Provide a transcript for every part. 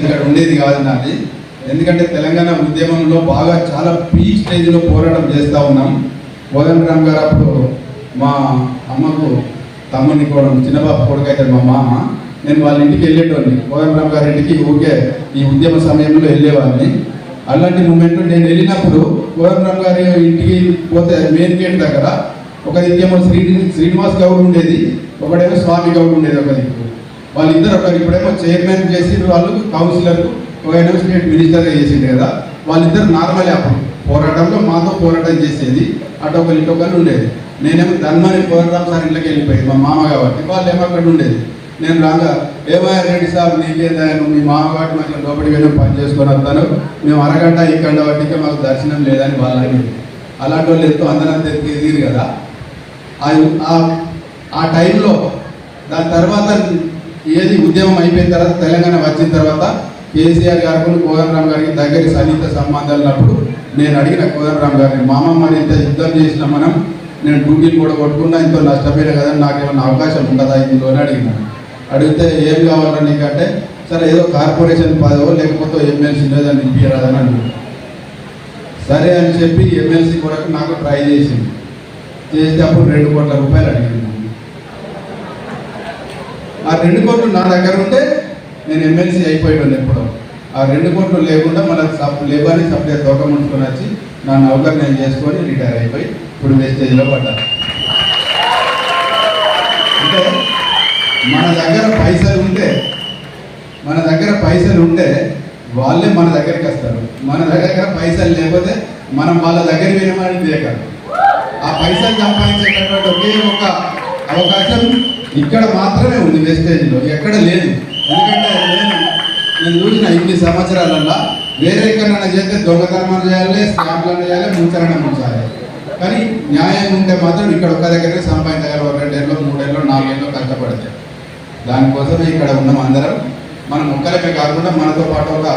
ఇక్కడ ఉండేది కాదు నాది. ఎందుకంటే తెలంగాణ ఉద్యమంలో బాగా చాలా పీక్ స్టేజ్లో పోరాటం చేస్తూ ఉన్నాం. కోదండరామ్ గారు అప్పుడు మా అమ్మకు తమ్ముని కూడా చిన్నబాబు కొడుకు అయితే మా మామ. నేను వాళ్ళ ఇంటికి వెళ్ళేటోని కోదండరామ్ గారి ఇంటికి ఊరికే ఈ ఉద్యమ సమయంలో వెళ్ళేవాడిని. అలాంటి మూమెంట్ నేను వెళ్ళినప్పుడు కోదండరామ్ గారి ఇంటికి పోతే మెయిన్ గేట్ దగ్గర ఒక శ్రీ శ్రీనివాస్ గౌడ్ ఉండేది. ఒకడేమో స్వామి గౌడ్ ఉండేది ఒక దిక్కు వాళ్ళిద్దరు ఒకరు ఇప్పుడేమో చైర్మన్ చేసి వాళ్ళు కౌన్సిలర్ ఒకైనా స్టేట్ మినిస్టర్గా చేసిండే కదా. వాళ్ళిద్దరు నార్మల్ అప్పుడు. పోరాటంలో మాతో పోరాటం చేసేది. అటు ఒకరు ఇటు ఒకరు ఉండేది. నేనేమో ధన్మని పోరాటం సార్ ఇంట్లోకి వెళ్ళిపోయింది మా మామ కాబట్టి. వాళ్ళు ఏమో అక్కడ ఉండేది. నేను రాగా ఏమయ్య రెడ్డి సార్ నీకేదా మీ మామ కాబట్టి మాకు లోపలికి వెళ్ళి పని చేసుకొని వస్తాను. మేము అరగంట ఇక్కడ వాటికి మాకు దర్శనం లేదని వాళ్ళని అలాంటి వాళ్ళు ఎంతో అందరం ఎదిగిరు కదా. ఆ టైంలో దాని తర్వాత ఏది ఉద్యమం అయిపోయిన తర్వాత తెలంగాణ వచ్చిన తర్వాత కేసీఆర్ గారు కోదండరామ్ గారికి దగ్గరి సన్నిహిత సంబంధాలు ఉన్నప్పుడు నేను అడిగిన కోదండరామ్ గారిని మామ మరి ఇంత యుద్ధం చేసిన మనం నేను డ్యూటీలు కూడా కొట్టుకున్నా ఇంత నష్టపోయినా కదా నాకు ఏమైనా అవకాశం ఉండదా ఇందులో? అడిగినాను అడిగితే ఏం కావాలని నీకంటే సరే ఏదో కార్పొరేషన్ పదవో లేకపోతే ఎమ్మెల్సీ లేదని ఇప్పియరాదని అన్నాడు సరే అని చెప్పి ఎమ్మెల్సీ కొరకు నాకు ట్రై చేసింది. చేస్తే అప్పుడు రెండు కోట్ల రూపాయలు అడిగింది. ఆ రెండు కోట్లు నా దగ్గర ఉంటే నేను ఎమ్మెల్సీ అయిపోయాను ఎప్పుడో. ఆ రెండు కోట్లు లేకుండా మన సబ్ లేబర్ని సప్లై తోకముంచుకొని వచ్చి నా నౌకర్ నేను చేసుకొని రిటైర్ అయిపోయి ఇప్పుడు స్టేజ్లో పడ్డా. అంటే మన దగ్గర పైసలు ఉంటే మన దగ్గర పైసలు ఉంటే వాళ్ళే మన దగ్గరికి వస్తారు. మన దగ్గర పైసలు లేకపోతే మనం వాళ్ళ దగ్గర వినమని చేయగలం. ఆ పైసలు సంపాదించేటటువంటి ఒకే ఒక అవకాశం ఇక్కడ మాత్రమే ఉంది వెస్టేజ్లో ఎక్కడ లేదు. ఎందుకంటే నేను నేను చూసిన ఇన్ని సంవత్సరాలల్లో వేరే ఎక్కడైనా చేస్తే దొంగతనం చేయాలి స్టాంపులను చేయాలి ముంచరణ ముంచాలి కానీ న్యాయం ఉంటే మాత్రం ఇక్కడ ఒక్క దగ్గరే సంపాదించగలరు రెండేళ్ళు మూడేళ్ళు నాలుగేళ్ళు కష్టపడితే. దానికోసమే ఇక్కడ ఉన్నాం అందరం. మనం ఒక్కరికే కాకుండా మనతో పాటు ఒక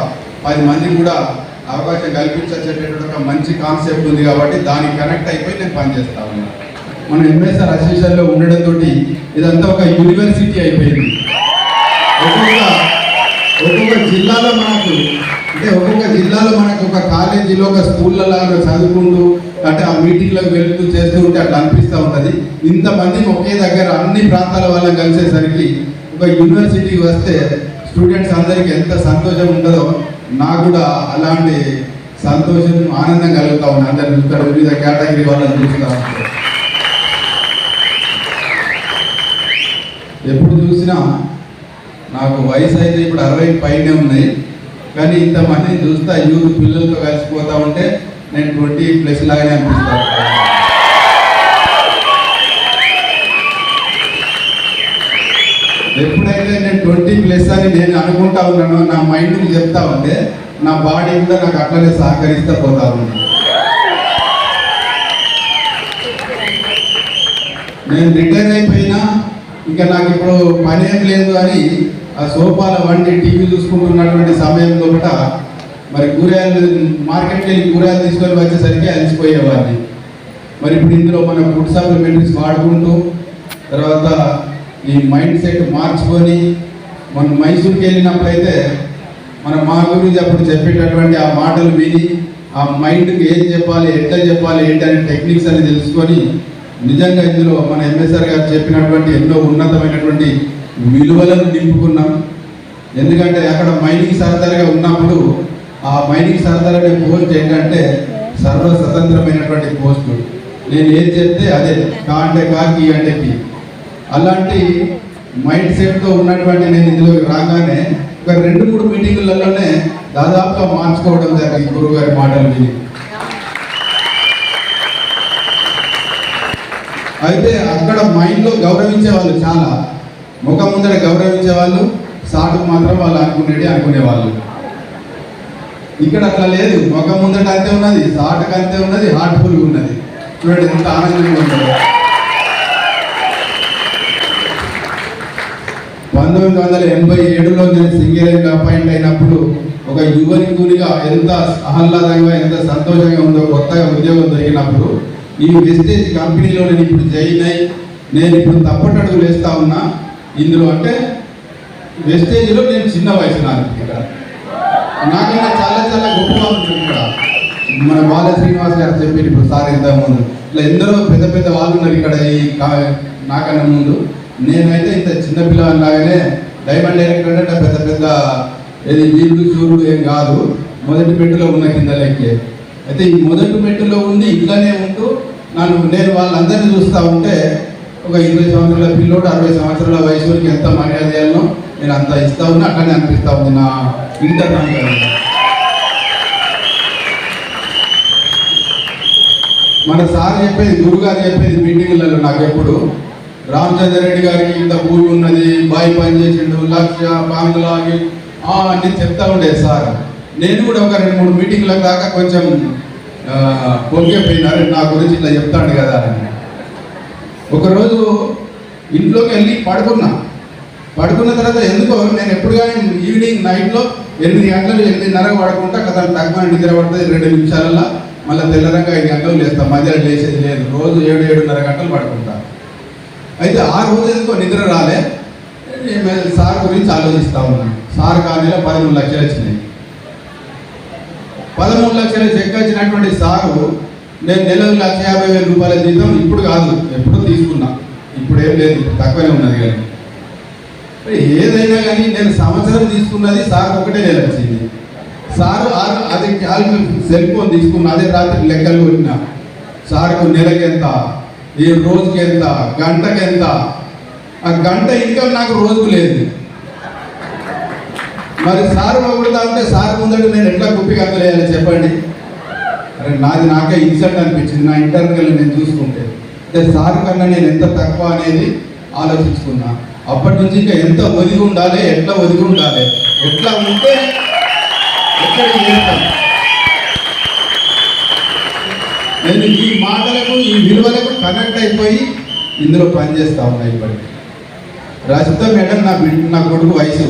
పది మందికి కూడా అవకాశం కల్పించేటటువంటి ఒక మంచి కాన్సెప్ట్ ఉంది కాబట్టి దానికి కనెక్ట్ అయిపోయి నేను పనిచేస్తా ఉన్నాను. మనం ఎంఎస్ఆర్ అసోసియేషన్లో ఉండడంతో ఇదంతా ఒక యూనివర్సిటీ అయిపోయింది. ఒక్కొక్క ఒక్కొక్క జిల్లాలో మనకు అంటే ఒక్కొక్క జిల్లాలో మనకు ఒక కాలేజీలో ఒక స్కూళ్ళలాగా చదువుకుంటూ అంటే ఆ మీటింగ్లకు వెళ్తూ చేస్తూ ఉంటే అట్లా అనిపిస్తూ ఉంటుంది. ఇంతమంది ఒకే దగ్గర అన్ని ప్రాంతాల వాళ్ళని కలిసేసరికి ఒక యూనివర్సిటీకి వస్తే స్టూడెంట్స్ అందరికీ ఎంత సంతోషం ఉంటుందో నాకు కూడా అలాంటి సంతోషం ఆనందం కలుగుతా ఉంది. అందరు వివిధ కేటగిరీ వాళ్ళని చూస్తూ ఉంటారు ఎప్పుడు చూసినా నాకు వయసు అయితే ఇప్పుడు అరవై పైనే ఉన్నాయి. కానీ ఇంతమంది చూస్తా యూత్ పిల్లలతో కలిసిపోతా ఉంటే నేను ట్వంటీ ప్లస్ లాగానే అనిపిస్తాను ఎప్పుడైతే నేను ట్వంటీ ప్లస్ అని నేను అనుకుంటా ఉన్నానో నా మైండ్కి చెప్తా ఉంటే నా బాడీ కూడా నాకు అట్లనే సహకరిస్తూ పోతా ఉంది. నేను రిటైర్ అయిపోయినా ఇంకా నాకు ఇప్పుడు పని ఏం లేదు అని ఆ సోఫాల వండి టీవీ చూసుకుంటున్నటువంటి సమయంలో కూడా మరి కూరగాయలు మార్కెట్కి వెళ్ళి కూరగాయలు తీసుకొని వచ్చేసరికి అలసిపోయేవాడిని. మరి ఇప్పుడు ఇందులో మన ఫుడ్ సప్లిమెంటరీస్ వాడుకుంటూ తర్వాత ఈ మైండ్ సెట్ మార్చుకొని మనం మైసూర్కి వెళ్ళినప్పుడైతే మన మా గురించి అప్పుడు చెప్పేటటువంటి ఆ మాటలు విని ఆ మైండ్కి ఏం చెప్పాలి ఎట్లా చెప్పాలి ఏంటనే టెక్నిక్స్ అని తెలుసుకొని నిజంగా ఇందులో మన ఎంఎస్ఆర్ గారు చెప్పినటువంటి ఎన్నో ఉన్నతమైనటువంటి విలువలను నింపుకున్నాం. ఎందుకంటే అక్కడ మైనింగ్ సరదాగా ఉన్నప్పుడు ఆ మైనింగ్ సరదాలనే పోస్ట్ ఏంటంటే సర్వ స్వతంత్రమైనటువంటి పోస్టు. నేను ఏం చెప్తే అదే కా అంటే కా అంటే కి. అలాంటి మైండ్ సెట్తో ఉన్నటువంటి నేను ఇందులో రాగానే ఒక రెండు మూడు మీటింగులలోనే దాదాపుగా మార్చుకోవడం జరిగింది గురువు గారి మాటలు విని. అయితే అక్కడ మైండ్లో గౌరవించే వాళ్ళు చాలా. ముఖం ముందర గౌరవించే వాళ్ళు సాటుకు మాత్రం వాళ్ళు అనుకునేది అనుకునేవాళ్ళు. ఇక్కడ అట్లా లేదు. ముఖం ముందట అంతే ఉన్నది సాటుకు అంతే ఉన్నది హార్ట్ఫుల్ ఉన్నది. చూడండి ఎంత ఆనందంగా ఉంటుంది. పంతొమ్మిది వందల ఎనభై ఏడులో నేను సింగరేణిగా అపాయింట్ అయినప్పుడు ఒక యువనికునిగా ఎంత ఆహ్లాదంగా ఎంత సంతోషంగా ఉందో కొత్తగా ఉద్యోగం దొరికినప్పుడు ఈ వెస్టేజ్ కంపెనీలో నేను ఇప్పుడు జాయిన్ అయ్యి నేను ఇప్పుడు తప్పటడుగు వేస్తా ఉన్నా. ఇందులో అంటే వెస్టేజ్లో నేను చిన్న వయసు నాకు ఇక్కడ. నాకైనా చాలా చాలా గొప్పగా ఉంటుంది ఇక్కడ. మన బాల శ్రీనివాస్ గారు చెప్పారు ఇప్పుడు సార్ ఇంతకు ముందు ఇట్లా ఎందరో పెద్ద పెద్ద వాళ్ళు ఉన్నారు ఇక్కడ ఈ నాకన్నా ముందు. నేనైతే ఇంత చిన్న పిల్లలాగానే డైమండ్ డైరెక్టర్ అంటే పెద్ద పెద్ద ఏది వీళ్ళు సూర్యుడు ఏం కాదు. మొదటి పెట్టులో ఉన్న కింద లెక్కే. అయితే ఈ మొదటి మెట్టులో ఉండి ఇట్లానే ఉంటూ నన్ను నేను వాళ్ళందరినీ చూస్తూ ఉంటే ఒక ఇరవై సంవత్సరాల పిల్లోడు అరవై సంవత్సరాల వయసుకి ఎంత మర్యాద చేయాలనో నేను అంత ఇస్తా ఉన్నా అట్లానే అనిపిస్తా ఉంది నా ఇంటర్ మన సార్ చెప్పేది గురుగారు చెప్పేది మీటింగ్లలో నాకు ఎప్పుడు రామచంద్ర రెడ్డి గారికి ఇంత భూమి ఉన్నది బాయి పని చేసిండు లక్ష బాంగ్లాకి ఆ చెప్తా ఉండేది సార్. నేను కూడా ఒక రెండు మూడు మీటింగ్ల దాకా కొంచెం పొంగిపోయినారు. నా గురించి ఇట్లా చెప్తాడు కదా అని. ఒకరోజు ఇంట్లోకి వెళ్ళి పడుకున్నా. పడుకున్న తర్వాత ఎందుకో నేను ఎప్పుడు కానీ ఈవినింగ్ నైట్లో ఎనిమిది గంటలు ఎనిమిదిన్నర పడుకుంటా కదా తక్కువ నిద్ర పడుతుంది. రెండు నిమిషాలలో మళ్ళీ తెల్లరంగా ఐదు గంటలు లేస్తాం. మధ్యాహ్నం లేచేది లేదు. రోజు ఏడు ఏడున్నర గంటలు పడుకుంటా. అయితే ఆ రోజు ఎందుకో నిద్ర రాలే. నేను సార్ గురించి ఆలోచిస్తా ఉన్నాను సార్ కానీ పదమూడు లక్షలు వచ్చినాయి. పదమూడు లక్షల చెక్ వచ్చినటువంటి సారు నేను నెలకు లక్ష యాభై వేల రూపాయల జీతం ఇప్పుడు కాదు ఎప్పుడో తీసుకున్నా. ఇప్పుడు ఏం లేదు తక్కువనే ఉన్నది కానీ. ఏదైనా కానీ నేను సంవత్సరం తీసుకున్నది సార్ ఒకటే నెల వచ్చింది. సార్ ఆ- అది క్యాల్కులేషన్ సెల్ ఫోన్ తీసుకున్న అదే రాత్రి లెక్కలు కొట్టిన. సార్కు నెలకి ఎంత ఈ రోజుకి ఎంత గంటకి ఎంత ఆ గంట ఇన్కమ్ నాకు రోజుకు లేదు. మరి సార్ పొగుడుతా ఉంటే సార్ ముందట నేను ఎట్లా కుప్పి కక్కలేయాలి చెప్పండి? అరే నాది నాకే ఇన్సల్ట్ అనిపించింది. నా ఇంటర్వ్యూలో నేను చూసుకుంటే. అంటే సార్ కన్నా నేను ఎంత తక్కువ అనేది ఆలోచించుకున్నా. అప్పటి నుంచి ఇంకా ఎంత ఒదిగి ఉండాలి ఎట్లా ఒదిగి ఉండాలి ఎట్లా ఉంటే ఎక్కడికి చేస్తాం? నేను ఈ మాటలకు ఈ విలువలకు కనెక్ట్ అయిపోయి ఇందులో పనిచేస్తా ఉన్నా ఇప్పటికి. రజిత మేడం నా బిడ్డ నా కొడుకు వయసు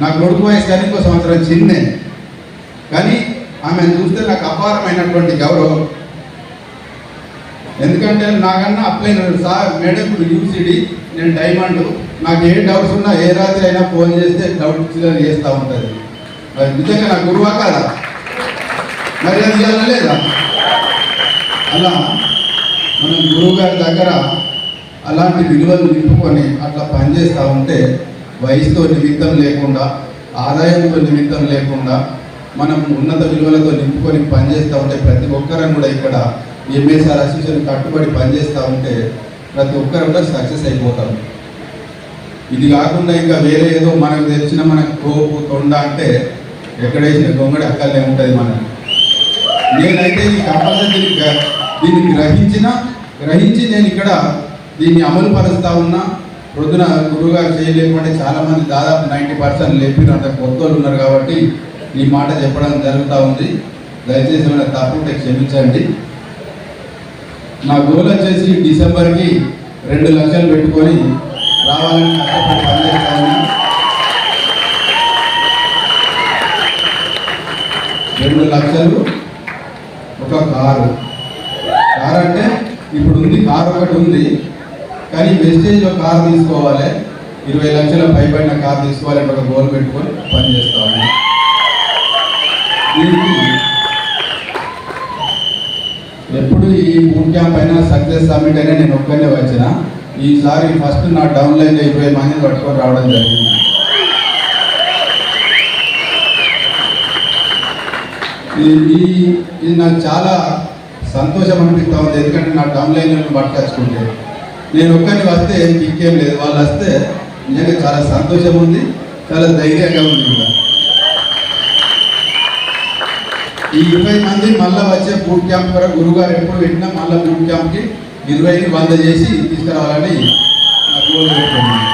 నా కొడుకు వయసు కానీ ఇంకో సంవత్సరం చిన్నే. కానీ ఆమె చూస్తే నాకు అపారమైనటువంటి గౌరవం. ఎందుకంటే నాకన్నా అప్లై సార్ మేడం ఇప్పుడు యూసిడి నేను డైమండ్. నాకు ఏ డౌట్స్ ఉన్నా ఏ రాత్రి అయినా ఫోన్ చేస్తే డౌట్ క్లియర్ చేస్తూ ఉంటుంది. మరి నిజంగా నా గురువా కాదా? మరి అది లేదా? అలా మనం గురువు గారి దగ్గర అలాంటి విలువలు నింపుకొని అట్లా పనిచేస్తూ ఉంటే వయసుతో నిమిత్తం లేకుండా ఆదాయంతో నిమిత్తం లేకుండా మనం ఉన్నత విలువలతో నింపుకొని పనిచేస్తూ ఉంటే ప్రతి ఒక్కరం కూడా ఇక్కడ ఎంఎస్ఆర్ అసోసియేషన్ కట్టుబడి పనిచేస్తూ ఉంటే ప్రతి ఒక్కరు కూడా సక్సెస్ అయిపోతాం. ఇది కాకుండా ఇంకా వేరే ఏదో మనకు తెలిసిన మన కోపు తొండ అంటే ఎక్కడేసిన గొంగడి అక్కడనే ఉంటుంది మనం నేనైతే ఈ కంపల్సరీ దీన్ని దీన్ని గ్రహించిన గ్రహించి నేను ఇక్కడ దీన్ని అమలు పరుస్తూ ఉన్నా. ప్రొద్దున గురువుగారు చేయలేకుంటే చాలా మంది దాదాపు నైంటీ పర్సెంట్ లేపినంత కొత్త వాళ్ళు ఉన్నారు కాబట్టి ఈ మాట చెప్పడం జరుగుతూ ఉంది. దయచేసి ఏమైనా తప్పుంటే క్షమించండి. నా గోల్ వచ్చేసి డిసెంబర్కి రెండు లక్షలు పెట్టుకొని రావాలని కష్టపడి పనిచేస్తాను రెండు లక్షలు ఒక కారు. కారు అంటే ఇప్పుడు ఉంది కారు ఒకటి ఉంది. కానీ వెస్టేజ్లో కార్ తీసుకోవాలి. ఇరవై లక్షల పైబడిన కార్ తీసుకోవాలని ఒక గోల్ పెట్టుకొని పని చేస్తాము. దీనికి ఎప్పుడు ఈ బూట్ క్యాంప్ అయినా సక్సెస్ సబ్మిట్ అయినా నేను ఒక్కనే వచ్చిన ఈసారి ఫస్ట్ నా డౌన్లైన్ ఇరవై మందిని పట్టుకొని రావడం జరిగింది. ఈ- ఇది నాకు చాలా సంతోషం అనిపిస్తా ఉంది. ఎందుకంటే నా డౌన్లైన్ పట్టుకొచ్చుకుంటే. నేను ఒక్కటి వస్తే ఇంకేం లేదు. వాళ్ళు వస్తే నిజంగా చాలా సంతోషం ఉంది చాలా ధైర్యంగా ఉంది కూడా. ఈ ఇరవై మంది మళ్ళీ వచ్చే బూట్ క్యాంప్ వరకు గురుగారు ఎప్పుడు పెట్టినా మళ్ళీ బూట్ క్యాంప్కి ఇరవైని వంద చేసి తీసుకురావాలని నా గోల్ పెట్టుకున్నాను.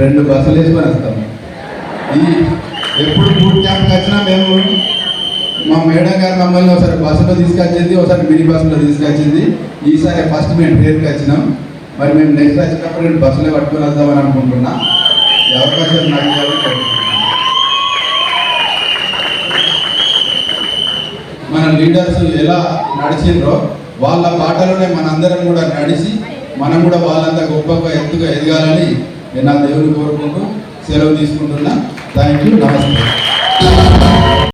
రెండు బస్సులు వేసుకొని వస్తాం. ఈ ఎప్పుడు బూట్ క్యాంప్కి వచ్చినా మేము మా మేడం గారు మమ్మల్ని ఒకసారి బస్సులో తీసుకొచ్చింది ఒకసారి మినీ బస్సులో తీసుకొచ్చింది. ఈసారి ఫస్ట్ మేము ట్రైన్కి వచ్చినాం. మరి మేము నెక్స్ట్ వచ్చినప్పుడు నేను బస్సులో పట్టుకొని వద్దామని అనుకుంటున్నా. అవకాశం నాకు మన లీడర్స్ ఎలా నడిచిండ్రో వాళ్ళ బాటలోనే మనందరం కూడా నడిచి మనం కూడా వాళ్ళంతా గొప్పగా ఎత్తుగా ఎదగాలని నేను నా దేవుని కోరుకుంటూ సెలవు తీసుకుంటున్నా. థ్యాంక్ యూ నమస్తే.